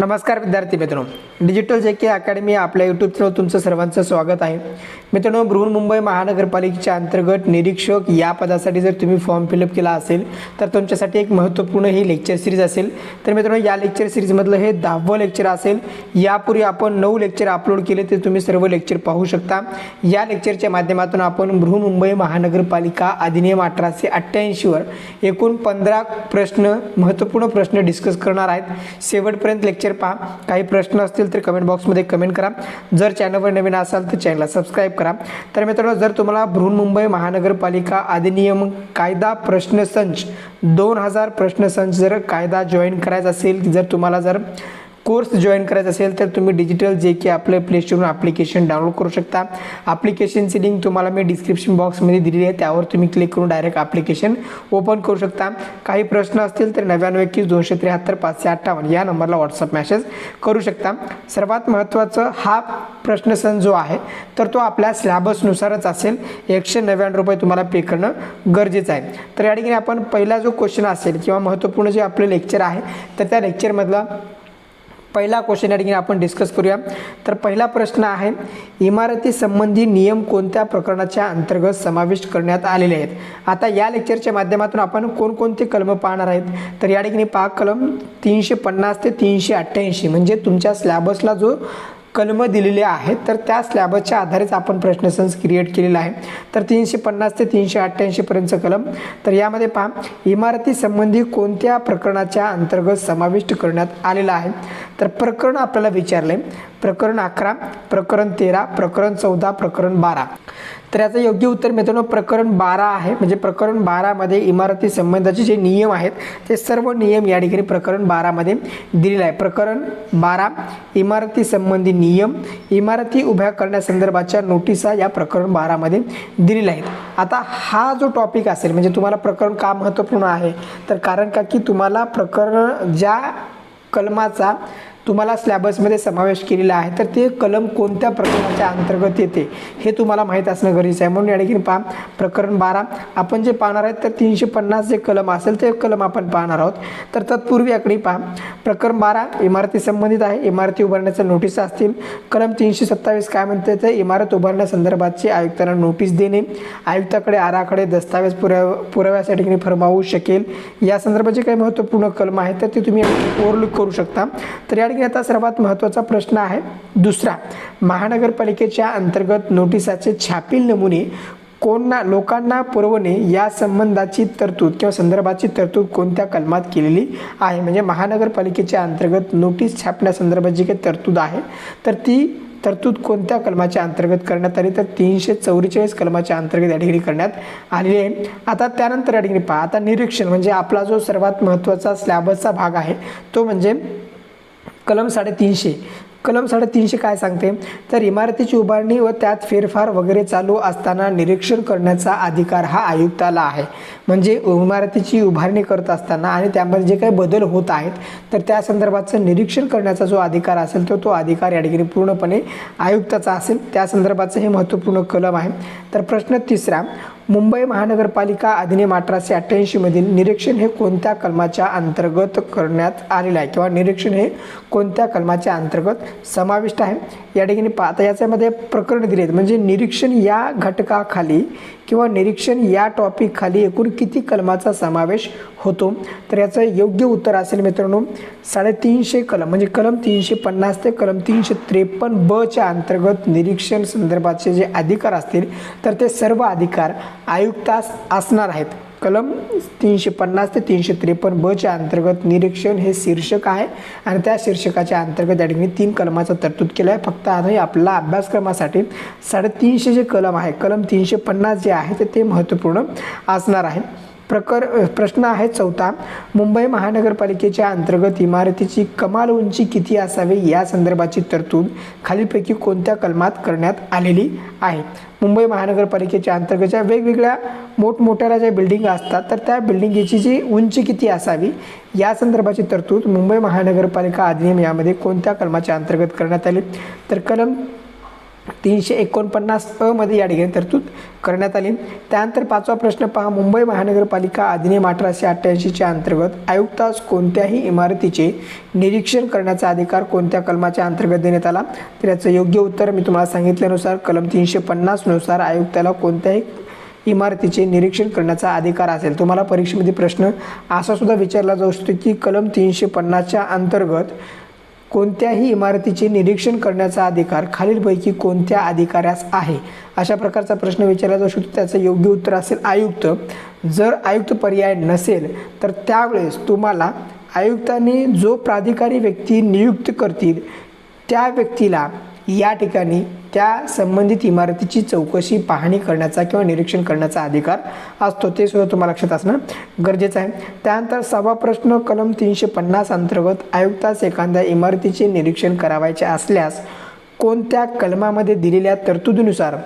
नमस्कार विद्यार्थी मित्रांनो. डिजिटल जे के अकॅडमी आपल्या यूट्यूब चॅनल तुमचं सर्वांचं स्वागत आहे. मित्रांनो बृहन्मुंबई महानगरपालिकेच्या अंतर्गत निरीक्षक या पदासाठी जर तुम्ही फॉर्म फिलअप केला असेल तर तुमच्यासाठी एक महत्त्वपूर्ण ही लेक्चर सिरीज असेल. तर मित्रांनो या लेक्चर सिरीजमधलं हे दहावं लेक्चर असेल. यापूर्वी आपण नऊ लेक्चर अपलोड केले ते तुम्ही सर्व लेक्चर पाहू शकता. या लेक्चरच्या माध्यमातून आपण बृहन्मुंबई महानगरपालिका अधिनियम अठराशे अठ्ठ्याऐंशीवर एकूण पंधरा प्रश्न महत्त्वपूर्ण प्रश्न डिस्कस करणार आहेत. शेवटपर्यंत लेक्चर पहा. काही प्रश्न असतील तर कमेंट बॉक्समध्ये कमेंट करा. जर चॅनलवर नवीन असाल तर चॅनलला सबस्क्राईब करा. तर मित्रांनो जर तुम्हाला बृहन्मुंबई महानगरपालिका अधिनियम कायदा प्रश्नसंच दोन हजार प्रश्नसंच जर कायदा जॉईन करायचा असेल जर तुम्हाला जर कोर्स जॉईन करायचा असेल तर तुम्ही डिजिटल जे की आपलं प्ले स्टोरून ॲप्लिकेशन डाउनलोड करू शकता. ॲप्लिकेशनची लिंक तुम्हाला मी डिस्क्रिप्शन बॉक्समध्ये दिलेली आहे. त्यावर तुम्ही क्लिक करून डायरेक्ट ॲप्लिकेशन ओपन करू शकता. काही प्रश्न असतील तर नव्याण्णव एकवीस दोनशे त्र्याहत्तर पाचशे अठ्ठावन्न या नंबरला व्हॉट्सअप मॅसेज करू शकता. सर्वात महत्त्वाचं हा प्रश्नसन जो आहे तर तो आपल्या स्लॅबसनुसारच असेल. एकशे नव्याण्णव रुपये तुम्हाला पे करणं गरजेचं आहे. तर या ठिकाणी आपण पहिला जो क्वेश्चन असेल किंवा महत्त्वपूर्ण जे आपलं लेक्चर आहे तर त्या लेक्चरमधला पहिला क्वेश्चन या ठिकाणी आपण डिस्कस करूया. तर पहिला प्रश्न आहे इमारतीसंबंधी नियम कोणत्या प्रकरणाच्या अंतर्गत समाविष्ट करण्यात आलेले आहेत? आता या लेक्चरच्या माध्यमातून आपण कोणकोणते कलम पाहणार आहेत? तर या ठिकाणी पाक कलम तीनशे पन्नास ते तीनशे अठ्ठ्याऐंशी. म्हणजे तुमच्या स्लॅबसला जो कलम दिलेले आहेत तर त्या स्लॅबच्या आधारेच आपण प्रश्नसंच क्रिएट केलेला आहे. तर तीनशे पन्नास ते तीनशे अठ्ठ्याऐंशीपर्यंतचं कलम. तर यामध्ये पहा इमारतीसंबंधी कोणत्या प्रकरणाच्या अंतर्गत समाविष्ट करण्यात आलेला आहे? तर प्रकरण आपल्याला विचारले प्रकरण अकरा प्रकरण तेरा प्रकरण चौदा प्रकरण बारा. तर याचं योग्य उत्तर मित्रांनो प्रकरण बारा आहे. म्हणजे प्रकरण बारामध्ये इमारती संबंधाचे जे नियम आहेत ते सर्व नियम या ठिकाणी प्रकरण बारामध्ये दिलेलं आहे. प्रकरण बारा इमारती संबंधी नियम इमारती उभ्या करण्यासंदर्भाच्या नोटिसा या प्रकरण बारामध्ये दिलेल्या आहेत. आता हा जो टॉपिक असेल म्हणजे तुम्हाला प्रकरण का महत्त्वपूर्ण आहे? तर कारण का की तुम्हाला प्रकरण ज्या कलमाचा तुम्हाला स्लॅबसमध्ये समावेश केलेला आहे तर ते कलम कोणत्या प्रकरणाच्या अंतर्गत येते हे तुम्हाला माहीत असणं गरजेचं आहे. म्हणून या ठिकाणी पहा प्रकरण बारा आपण जे पाहणार आहेत तर तीनशे पन्नास जे कलम असेल ते कलम आपण पाहणार आहोत. तर तत्पूर्वी याकडे पहा प्रकरण बारा इमारती संबंधित आहे इमारती उभारण्याच्या नोटीस असतील. कलम तीनशे सत्तावीस काय म्हणते तर इमारत उभारण्यासंदर्भातची आयुक्तांना नोटीस देणे आयुक्ताकडे आराखडे दस्तावेज पुराव पुराव्यासाठी ठिकाणी फरमावू शकेल. या संदर्भाचे काही महत्त्वपूर्ण कलम आहेत तर ते तुम्ही ओव्हरलुक करू शकता. तर या ठिकाणी आता सर्वात महत्त्वाचा प्रश्न आहे. दुसरा महानगरपालिकेच्या अंतर्गत नोटिसाचे छापील नमुने कोणना लोकांना पुरवणे या संबंधाची तरतूद किंवा संदर्भाची तरतूद कोणत्या कलमात केलेली आहे? म्हणजे महानगरपालिकेच्या अंतर्गत नोटीस छापण्यासंदर्भात जी काही तरतूद आहे तर ती तरतूद कोणत्या कलमाच्या अंतर्गत करण्यात आली? तर तीनशे चौवेचाळीस कलमाच्या अंतर्गत या ठिकाणी करण्यात आलेली आहे. आता त्यानंतर या ठिकाणी पहा. आता निरीक्षण म्हणजे आपला जो सर्वात महत्त्वाचा स्लॅबचा भाग आहे तो म्हणजे कलम साडेतीनशे. कलम साडेतीनशे काय सांगते? तर इमारतीची उभारणी व त्यात फेरफार वगैरे चालू असताना निरीक्षण करण्याचा अधिकार हा आयुक्ताला आहे. म्हणजे इमारतीची उभारणी करत असताना आणि त्यामध्ये जे काही बदल होत आहेत तर त्या संदर्भाचं निरीक्षण करण्याचा जो अधिकार असेल तो तो अधिकार या ठिकाणी पूर्णपणे आयुक्ताचा असेल. त्या संदर्भाचं हे महत्त्वपूर्ण कलम आहे. तर प्रश्न तिसरा मुंबई महानगरपालिका अधिनियम अठराशे अठ्ठ्याऐंशीमधील निरीक्षण हे कोणत्या कलमाच्या अंतर्गत करण्यात आलेलं आहे? किंवा निरीक्षण हे कोणत्या कलमाच्या अंतर्गत समाविष्ट आहे? या ठिकाणी पाहता याच्यामध्ये प्रकरण दिले आहेत म्हणजे निरीक्षण या घटकाखाली किंवा निरीक्षण या टॉपिकखाली एकूण किती कलमाचा समावेश होतो? तर याचं योग्य उत्तर असेल मित्रांनो साडेतीनशे कलम. म्हणजे कलम तीनशे पन्नास ते कलम तीनशे त्रेपन्न बच्या अंतर्गत निरीक्षण संदर्भाचे जे अधिकार असतील तर ते सर्व अधिकार आयुक्तास असणार आहेत. कलम तीनशे पन्नास ते तीनशे त्रेपन्न बच्या अंतर्गत निरीक्षण हे शीर्षक आहे आणि त्या शीर्षकाच्या अंतर्गत या ठिकाणी तीन कलमाचा तरतूद केला आहे. फक्त आता आपला अभ्यासक्रमासाठी साडेतीनशे जे कलम आहे कलम तीनशे पन्नास जे आहे ते ते महत्त्वपूर्ण असणार आहे. प्रकर प्रश्न आहे चौथा मुंबई महानगरपालिकेच्या अंतर्गत इमारतीची कमाल उंची किती असावी या संदर्भाची तरतूद खालीलपैकी कोणत्या कलमात करण्यात आलेली आहे? मुंबई महानगरपालिकेच्या अंतर्गतच्या वेगवेगळ्या मोठमोठ्या ज्या बिल्डिंग असतात तर त्या बिल्डिंगची जी उंची किती असावी या संदर्भाची तरतूद मुंबई महानगरपालिका अधिनियम यामध्ये कोणत्या कलमाच्या अंतर्गत करण्यात आली? तर कलम तीनशे एकोणपन्नास अ मध्ये या ठिकाणी तरतूद करण्यात आली. त्यानंतर पाचवा प्रश्न पहा. मुंबई महानगरपालिका अधिनियम अठराशे अठ्ठ्याऐंशीच्या अंतर्गत आयुक्तास कोणत्याही इमारतीचे निरीक्षण करण्याचा अधिकार कोणत्या कलमाच्या अंतर्गत देण्यात आला? तर याचं योग्य उत्तर मी तुम्हाला सांगितल्यानुसार कलम तीनशे पन्नासनुसार आयुक्ताला कोणत्याही इमारतीचे निरीक्षण करण्याचा अधिकार असेल. तुम्हाला परीक्षेमध्ये प्रश्न असा सुद्धा विचारला जाऊ शकतो की कलम तीनशे पन्नासच्या अंतर्गत कोणत्याही इमारतीचे निरीक्षण करण्याचा अधिकार खालीलपैकी कोणत्या अधिकाऱ्यास आहे? अशा प्रकारचा प्रश्न विचारला जाऊ शकतो. त्याचं योग्य उत्तर असेल आयुक्त. जर आयुक्त पर्याय नसेल तर त्यावेळेस तुम्हाला आयुक्तांनी जो प्राधिकारी व्यक्ती नियुक्त करतील त्या व्यक्तीला या ठिकाणी त्या संबंधित इमारतीची चौकशी पाहणी करण्याचा किंवा निरीक्षण करण्याचा अधिकार असतो. ते सुद्धा तुम्हाला लक्षात असणं गरजेचं आहे. त्यानंतर सहावा प्रश्न कलम तीनशे पन्नास अंतर्गत आयुक्तास एखाद्या इमारतीचे निरीक्षण करावायचे असल्यास कोणत्या कलमामध्ये दिलेल्या तरतुदीनुसार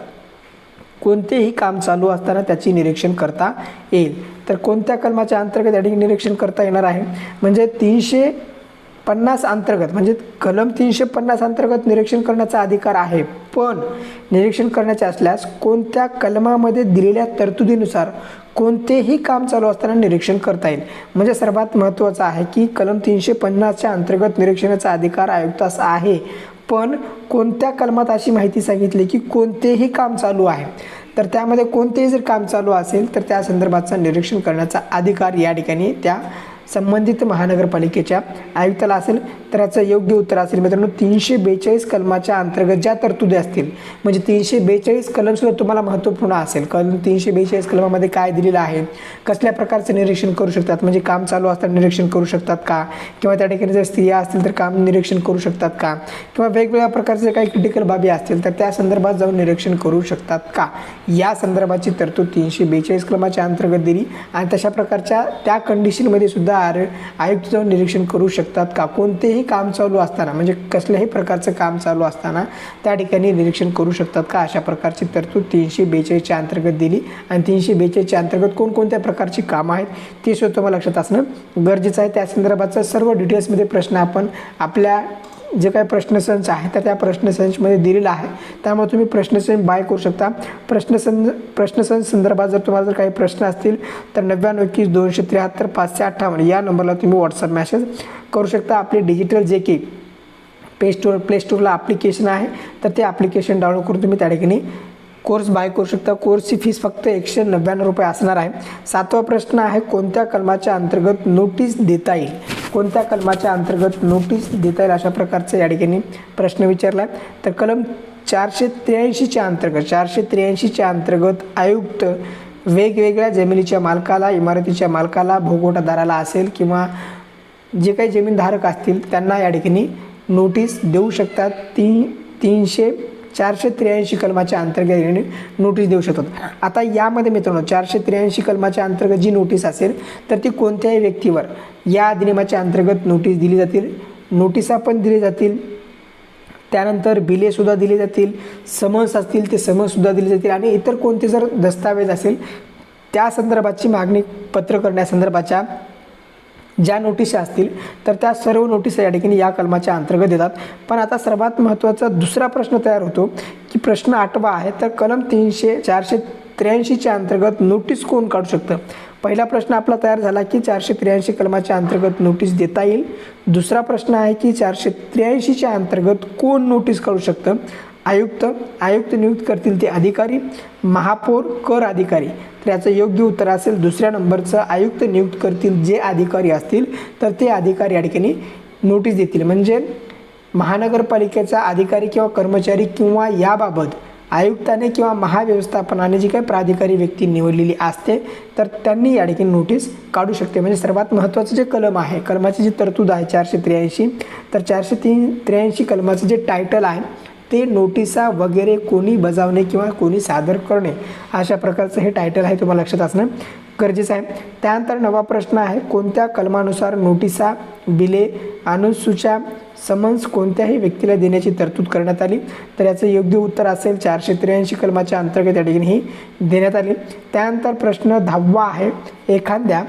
कोणतेही काम चालू असताना त्याची निरीक्षण करता येईल? तर कोणत्या कलमाच्या अंतर्गत या ठिकाणी निरीक्षण करता येणार आहे? म्हणजे तीनशे पन्नास अंतर्गत म्हणजे कलम तीनशे पन्नास अंतर्गत निरीक्षण करण्याचा अधिकार आहे. पण निरीक्षण करण्याचे असल्यास कोणत्या कलमामध्ये दिलेल्या तरतुदीनुसार कोणतेही काम चालू असताना निरीक्षण करता येईल? म्हणजे सर्वात महत्त्वाचं आहे की कलम तीनशे पन्नासच्या अंतर्गत निरीक्षणाचा अधिकार आयुक्तास आहे. पण कोणत्या कलमात अशी माहिती सांगितली की कोणतेही काम चालू आहे? तर त्यामध्ये कोणतेही जर काम चालू असेल तर त्या संदर्भाचं निरीक्षण करण्याचा अधिकार या ठिकाणी त्या संबंधित महानगरपालिकेच्या आयुक्ताला असेल तर याचं योग्य उत्तर असेल. मित्रांनो तीनशे बेचाळीस कलमाच्या अंतर्गत ज्या तरतुदी असतील म्हणजे तीनशे बेचाळीस कलमसुद्धा तुम्हाला महत्त्वपूर्ण असेल. कलम तीनशे बेचाळीस कलमामध्ये काय दिलेलं आहे कसल्या प्रकारचं निरीक्षण करू शकतात म्हणजे काम चालू असताना निरीक्षण करू शकतात का? किंवा त्या ठिकाणी जर स्त्रिया असतील तर काम निरीक्षण करू शकतात का? किंवा वेगवेगळ्या प्रकारचे काही क्रिटिकल बाबी असतील तर त्या संदर्भात जाऊन निरीक्षण करू शकतात का? या संदर्भाची तरतूद तीनशे बेचाळीस कलमाच्या अंतर्गत दिली आणि तशा प्रकारच्या त्या कंडिशनमध्ये सुद्धा आर आयुक्त जाऊन निरीक्षण करू शकतात का? कोणतेही काम चालू असताना म्हणजे कसल्याही प्रकारचं काम चालू असताना त्या ठिकाणी निरीक्षण करू शकतात का? अशा प्रकारची तरतूद तीनशे बेचाळीसच्या अंतर्गत दिली आणि तीनशे बेचाळीसच्या अंतर्गत कोणकोणत्या प्रकारची कामं आहेत ते सुद्धा तुम्हाला लक्षात असणं गरजेचं आहे. त्या संदर्भाचा सर्व डिटेल्समध्ये प्रश्न आपण आपल्या जे काही प्रश्नसंच आहे तर त्या प्रश्नसंचमध्ये दिलेला आहे. त्यामुळे तुम्ही प्रश्नसंच बाय करू शकता. प्रश्नसं प्रश्नसंच संदर्भात जर तुम्हाला जर काही प्रश्न असतील तर नव्याण्णव एकवीस दोनशे त्र्याहत्तर पाचशे अठ्ठावन्न या नंबरला तुम्ही व्हॉट्सअप मॅसेज करू शकता. आपली digital J K play store play स्टोरला application आहे तर ते ॲप्लिकेशन डाउनलोड करून तुम्ही त्या ठिकाणी कोर्स बाय करू शकता. कोर्सची फीस फक्त एकशे नव्याण्णव रुपये असणार आहे. सातवा प्रश्न आहे कोणत्या कलमाच्या अंतर्गत नोटीस देता येईल? कोणत्या कलमाच्या अंतर्गत नोटीस देता येईल अशा प्रकारचा या ठिकाणी प्रश्न विचारला. तर कलम चारशे त्र्याऐंशीच्या अंतर्गत चारशे त्र्याऐंशीच्या अंतर्गत आयुक्त वेगवेगळ्या जमिनीच्या मालकाला इमारतीच्या मालकाला भोगवटादाराला असेल किंवा जे काही जमीनधारक असतील त्यांना या ठिकाणी नोटीस देऊ शकतात. ती तीनशे चारशे त्र्याऐंशी कलमाच्या अंतर्गत नोटीस देऊ शकतात आता यामध्ये मित्रांनो चारशे त्र्याऐंशी कलमाच्या अंतर्गत जी नोटीस असेल तर ती कोणत्याही व्यक्तीवर या अधिनियमाच्या अंतर्गत नोटीस दिली जातील. नोटिसा पण दिली जातील. त्यानंतर बिलेसुद्धा दिली जातील. समन्स असतील ते समन्ससुद्धा दिले जातील. आणि इतर कोणते जर दस्तावेज असेल त्या संदर्भाची मागणी पत्र करण्यासंदर्भाच्या ज्या नोटिसा असतील तर त्या सर्व नोटिसा या ठिकाणी या कलमाच्या अंतर्गत येतात. पण आता सर्वात महत्त्वाचा दुसरा प्रश्न तयार होतो की प्रश्न आठवा आहे तर कलम तीनशे चारशे त्र्याऐंशीच्या अंतर्गत नोटीस कोण काढू शकतं? पहिला प्रश्न आपला तयार झाला की चारशे त्र्याऐंशी कलमाच्या अंतर्गत नोटीस देता येईल. दुसरा प्रश्न आहे की चारशे त्र्याऐंशीच्या अंतर्गत कोण नोटीस काढू शकतं? आयुक्त आयुक्त नियुक्त करतील ते अधिकारी महापौर कर अधिकारी. तर याचं योग्य उत्तर असेल दुसऱ्या नंबरचं आयुक्त नियुक्त करतील जे अधिकारी असतील तर ते अधिकारी या ठिकाणी नोटीस देतील. म्हणजे महानगरपालिकेचा अधिकारी किंवा कर्मचारी किंवा याबाबत आयुक्ताने किंवा महाव्यवस्थापनाने जी काही प्राधिकारी व्यक्ती निवडलेली असते तर त्यांनी या ठिकाणी नोटीस काढू शकते. म्हणजे सर्वात महत्त्वाचं जे कलम आहे कलमाची जी तरतूद आहे चारशे त्र्याऐंशी तर चारशे तीन त्र्याऐंशी कलमाचं जे टायटल आहे ते नोटिसा वगैरे कोणी बजावणे किंवा कोणी सादर करणे अशा प्रकारचं हे टायटल आहे तुम्हाला लक्षात असणं गरजेचं आहे. त्यानंतर नवा प्रश्न आहे कोणत्या कलमानुसार नोटिसा बिले अनुसूच्या समन्स कोणत्याही व्यक्तीला देण्याची तरतूद करण्यात आली? तर याचं योग्य उत्तर असेल चारशे त्र्याऐंशी कलमाच्या अंतर्गत या ठिकाणी ही देण्यात आली. त्यानंतर प्रश्न दहावा आहे एखाद्या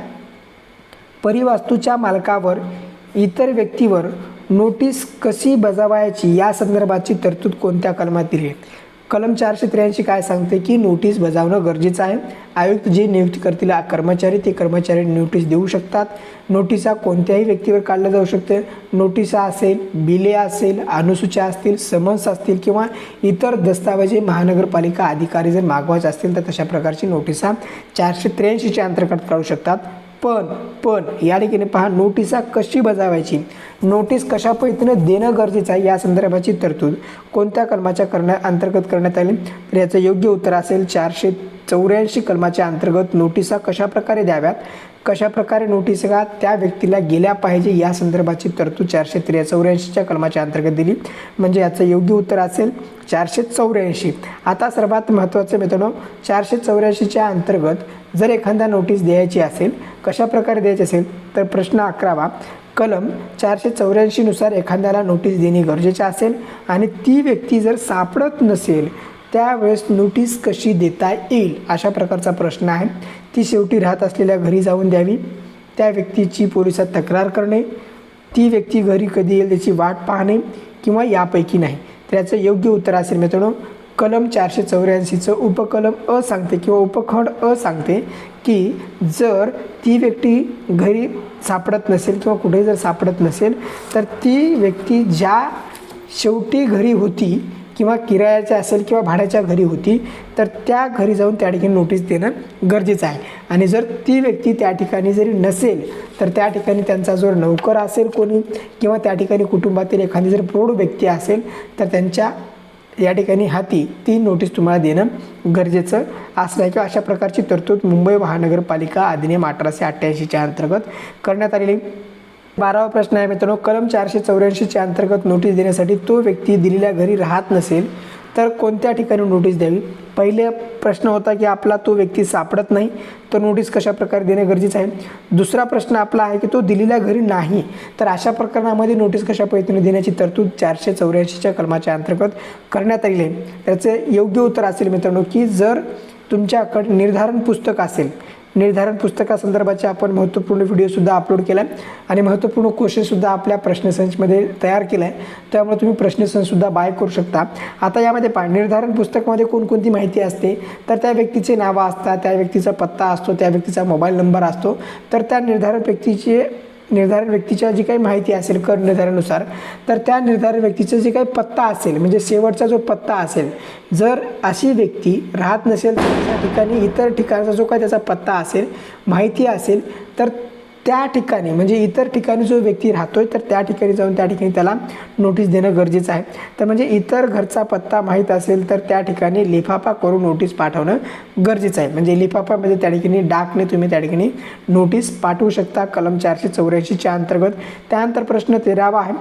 परिवास्तूच्या मालकावर इतर व्यक्तीवर नोटीस कशी बजावायची या संदर्भाची तरतूद कोणत्या कलमात दिली आहे? कलम चारशे त्र्याऐंशी काय सांगते की नोटीस बजावणं गरजेचं आहे. आयुक्त जे नियुक्ती करतील आ- कर्मचारी ते कर्मचारी नोटीस देऊ शकतात. नोटिसा कोणत्याही व्यक्तीवर काढल्या जाऊ शकते. नोटिसा असेल बिले असेल अनुसूच्या असतील समन्स असतील किंवा इतर दस्तावेजे महानगरपालिका अधिकारी जर मागवायचे असतील तर तशा प्रकारची नोटिसा चारशे त्र्याऐंशीच्या अंतर्गत काढू शकतात. पण पण या ठिकाणी पहा नोटिसा कशी बजावायची? नोटीस कशा पद्धतीनं देणं गरजेचं आहे? या संदर्भाची तरतूद कोणत्या कलमाच्या करण्या अंतर्गत करण्यात आली? तर याचं योग्य उत्तर असेल चारशे चौऱ्याऐंशी कलमाच्या अंतर्गत नोटिसा कशा प्रकारे द्याव्यात? कशा प्रकारे नोटिसा त्या व्यक्तीला गेल्या पाहिजे या संदर्भाची तरतूद चारशे त्रे चौऱ्याऐंशीच्या कलमाच्या अंतर्गत दिली. म्हणजे याचं योग्य उत्तर असेल चारशे चौऱ्याऐंशी. आता सर्वात महत्त्वाचं मित्रांनो चारशे चौऱ्याऐंशीच्या अंतर्गत जर एखादा नोटीस द्यायची असेल कशाप्रकारे द्यायची असेल तर प्रश्न अकरावा कलम चारशे चौऱ्याऐंशीनुसार एखाद्याला नोटीस देणे गरजेचे असेल आणि ती व्यक्ती जर सापडत नसेल त्यावेळेस नोटीस कशी देता येईल अशा प्रकारचा प्रश्न आहे. ती शेवटी राहत असलेल्या घरी जाऊन द्यावी. त्या व्यक्तीची पोलिसात तक्रार करणे. ती व्यक्ती घरी कधी येईल त्याची वाट पाहणे किंवा यापैकी नाही. तर याचं योग्य उत्तर असेल मित्रांनो. कलम चारशे चौऱ्याऐंशीचं उपकलम अ सांगते किंवा उपखंड अ सांगते की जर ती व्यक्ती घरी सापडत नसेल किंवा कुठेही जर सापडत नसेल तर ती व्यक्ती ज्या शेवटी घरी होती किंवा किरायाच्या असेल किंवा भाड्याच्या घरी होती तर त्या घरी जाऊन त्या ठिकाणी नोटीस देणं गरजेचं आहे. आणि जर ती व्यक्ती त्या ठिकाणी जरी नसेल तर त्या ठिकाणी त्यांचा जर नोकर असेल कोणी किंवा त्या ठिकाणी कुटुंबातील एखादी जर प्रौढ व्यक्ती असेल तर त्यांच्या या ठिकाणी हाती ती नोटीस तुम्हाला देणं गरजेचं असलं आहे. किंवा अशा प्रकारची तरतूद मुंबई महानगरपालिका अधिनियम अठराशे अठ्ठ्याऐंशीच्या अंतर्गत करण्यात आलेली बारावा प्रश्न आहे मित्रांनो कलम चारशे चौऱ्याऐंशीच्या अंतर्गत नोटीस देण्यासाठी तो व्यक्ती दिलेल्या घरी राहत नसेल तर कोणत्या ठिकाणी नोटीस द्यावी? पहिले प्रश्न होता की आपला तो व्यक्ती सापडत नाही तर नोटीस कशा प्रकारे देणं गरजेचं आहे? दुसरा प्रश्न आपला आहे की तो दिलेल्या घरी नाही तर अशा प्रकरणामध्ये नोटीस कशा पद्धतीने देण्याची तरतूद चारशे चौऱ्याऐंशीच्या कलमाच्या अंतर्गत करण्यात आली आहे? त्याचे योग्य उत्तर असेल मित्रांनो की जर तुमच्याकडे निर्धारण पुस्तक असेल निर्धारण पुस्तकासंदर्भाचे आपण महत्त्वपूर्ण व्हिडिओसुद्धा अपलोड केला आहे आणि महत्त्वपूर्ण क्वेश्चनसुद्धा आपल्या प्रश्नसंचमध्ये तयार केला आहे त्यामुळे तुम्ही प्रश्नसंचसुद्धा बाय करू शकता. आता यामध्ये पहा निर्धारण पुस्तकामध्ये कोणकोणती माहिती असते? तर त्या व्यक्तीचे नावं असतात त्या व्यक्तीचा पत्ता असतो त्या व्यक्तीचा मोबाईल नंबर असतो. तर त्या निर्धारण व्यक्तीचे निर्धारित व्यक्तीच्या जी काही माहिती असेल कर निर्धारानुसार तर त्या निर्धारित व्यक्तीचा जे काही पत्ता असेल म्हणजे शेवटचा जो पत्ता असेल जर अशी व्यक्ती राहत नसेल तर त्या ठिकाणी इतर ठिकाणचा जो काही त्याचा पत्ता असेल माहिती असेल तर त्या ठिकाणी म्हणजे इतर ठिकाणी जो व्यक्ती राहतोय तर त्या ठिकाणी जाऊन त्या ठिकाणी त्याला नोटीस देणं गरजेचं आहे. तर म्हणजे इतर घरचा पत्ता माहीत असेल तर त्या ठिकाणी लिफाफा करून नोटीस पाठवणं गरजेचं आहे. म्हणजे लिफाफामध्ये त्या ठिकाणी डाकने तुम्ही त्या ठिकाणी नोटीस पाठवू शकता. कलम चारशे चौऱ्याऐंशीच्या अंतर्गत. त्यानंतर प्रश्न तेरावा आहे.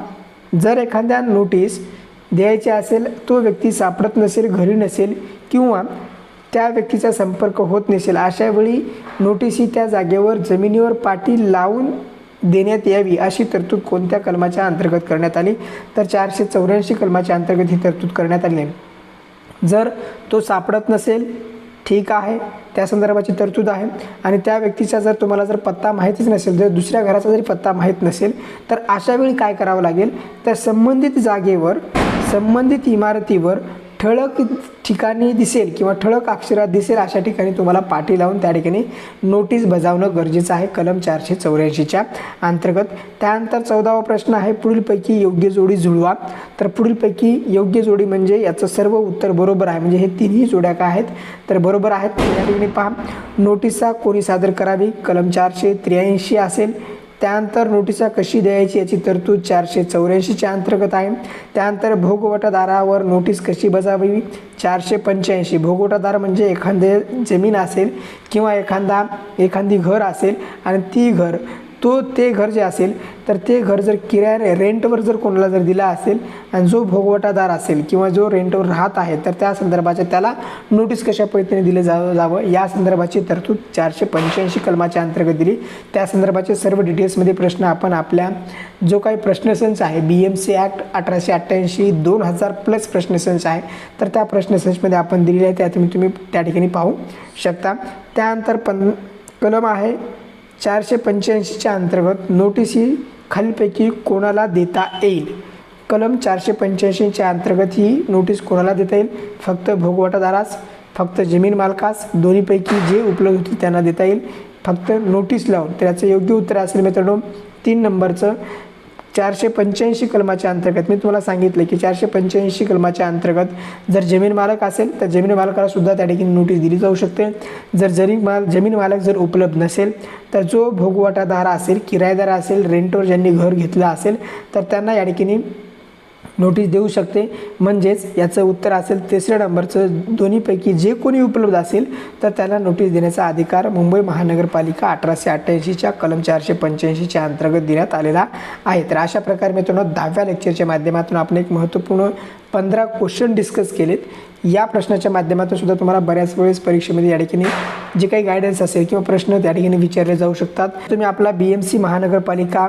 जर एखाद्या नोटीस द्यायची असेल तो व्यक्ती सापडत नसेल घरी नसेल किंवा त्या व्यक्तीचा संपर्क होत नसेल अशा वेळी त्या जागेवर जमिनीवर पाटी लावून देण्यात यावी अशी तरतूद कोणत्या कलमाच्या अंतर्गत करण्यात आली? तर चारशे चौऱ्याऐंशी कलमाच्या अंतर्गत ही तरतूद करण्यात आली. आहे जर तो सापडत नसेल ठीक आहे त्या संदर्भाची तरतूद आहे. आणि त्या व्यक्तीचा जर तुम्हाला जर पत्ता माहितीच नसेल जर दुसऱ्या घराचा जरी पत्ता माहीत नसेल तर अशा वेळी काय करावं लागेल? तर संबंधित जागेवर संबंधित इमारतीवर ठळक ठिकाणी दिसेल किंवा ठळक अक्षरात दिसेल अशा ठिकाणी तुम्हाला पाठी लावून त्या ठिकाणी नोटीस बजावणं गरजेचं आहे. कलम चारशे चौऱ्याऐंशीच्या अंतर्गत. त्यानंतर चौदावा प्रश्न आहे पुढीलपैकी योग्य जोडी जुळवा. तर पुढीलपैकी योग्य जोडी म्हणजे याचं सर्व उत्तर बरोबर आहे. म्हणजे हे तिन्ही जोड्या काय आहेत? तर बरोबर आहेत. त्या ठिकाणी पहा. नोटिसा कोणी सादर करावी? कलम चारशे त्र्याऐंशी असेल. त्यानंतर नोटिसा कशी द्यायची याची तरतूद चारशे चौऱ्याऐंशीच्या अंतर्गत आहे. त्यानंतर भोगवटादारावर नोटीस कशी बजावावी? चारशे पंच्याऐंशी. भोगवटादार म्हणजे एखादे जमीन असेल किंवा एखादा एखादी घर असेल आणि ती घर तो ते घर जे असेल तर ते घर जर किराया रेंटवर जर कोणाला जर दिला असेल आणि जो भोगवटादार असेल किंवा जो रेंटवर राहत आहे तर त्या संदर्भाच्या त्याला नोटीस कशा पद्धतीने दिलं जावं जावं? या संदर्भाची तरतूद चारशे पंच्याऐंशी कलमाच्या अंतर्गत दिली. त्या संदर्भाचे सर्व डिटेल्समध्ये प्रश्न आपण आपल्या जो काही प्रश्नसंच आहे बी एम सी ॲक्ट अठराशे अठ्ठ्याऐंशी दोन हजार प्लस प्रश्नसंच आहे तर त्या प्रश्नसंचमध्ये आपण दिलेले आहे त्या तुम्ही तुम्ही त्या ठिकाणी पाहू शकता. त्यानंतर पन कलम आहे चारशे पंच्याऐंशीच्या अंतर्गत नोटीस ही खालीलपैकी कोणाला देता येईल? कलम चारशे पंच्याऐंशीच्या अंतर्गत ही नोटीस कोणाला देता येईल? फक्त भोगवटादारास फक्त जमीन मालकास दोन्हीपैकी जे उपलब्ध होतील त्यांना देता येईल. फक्त नोटीस लावून त्याचं योग्य उत्तर असेल मित्रांनो तीन नंबरचं. चारशे पंच्याऐंशी कलमाच्या अंतर्गत मी तुम्हाला सांगितले की चारशे पंच्याऐंशी कलमाच्या अंतर्गत जर जमीन मालक असेल तर जमीन मालकाला सुद्धा त्या ठिकाणी नोटीस दिली जाऊ शकते. जर जरी माल जमीन मालक जर उपलब्ध नसेल तर जो भोगवाटादार असेल किरायदार असेल रेंटवर ज्यांनी घर घेतलं असेल तर त्यांना या ठिकाणी नोटीस देऊ शकते. म्हणजेच याचं उत्तर असेल तिसऱ्या नंबरचं. दोन्हीपैकी जे कोणी उपलब्ध असेल तर त्याला नोटीस देण्याचा अधिकार मुंबई महानगरपालिका अठराशे अठ्ठ्याऐंशीच्या कलम चारशे पंच्याऐंशीच्या अंतर्गत देण्यात आलेला आहे. तर अशा प्रकारे मित्रांनो दहाव्या लेक्चरच्या माध्यमातून आपण एक महत्त्वपूर्ण पंधरा क्वेश्चन डिस्कस केलेत. या प्रश्नाच्या माध्यमातून सुद्धा तुम्हाला बऱ्याच वेळेस परीक्षेमध्ये या ठिकाणी जे काही गायडन्स असेल किंवा प्रश्न त्या ठिकाणी विचारले जाऊ शकतात. तुम्ही आपला बी एम सी महानगरपालिका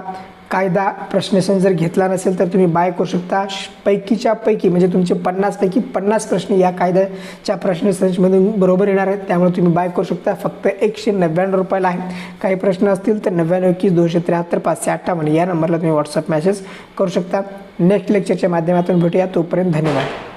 कायदा प्रश्नसंच जर घेतला नसेल तर तुम्ही बाय करू शकता. श- पैकीच्या पैकी म्हणजे तुमचे पन्नासपैकी पन्नास प्रश्न या कायद्याच्या प्रश्नसंचमधून बरोबर येणार आहेत. त्यामुळे तुम्ही बाय करू शकता. फक्त एकशे नव्याण्णव रुपयाला आहे. काही प्रश्न असतील तर नव्याण्णव एकवीस दोनशे त्र्याहत्तर पाचशे अठ्ठावन्न या नंबरला तुम्ही व्हॉट्सअप मेसेज करू शकता. नेक्स्ट लेक्चरच्या माध्यमातून भेटूया. तोपर्यंत धन्यवाद.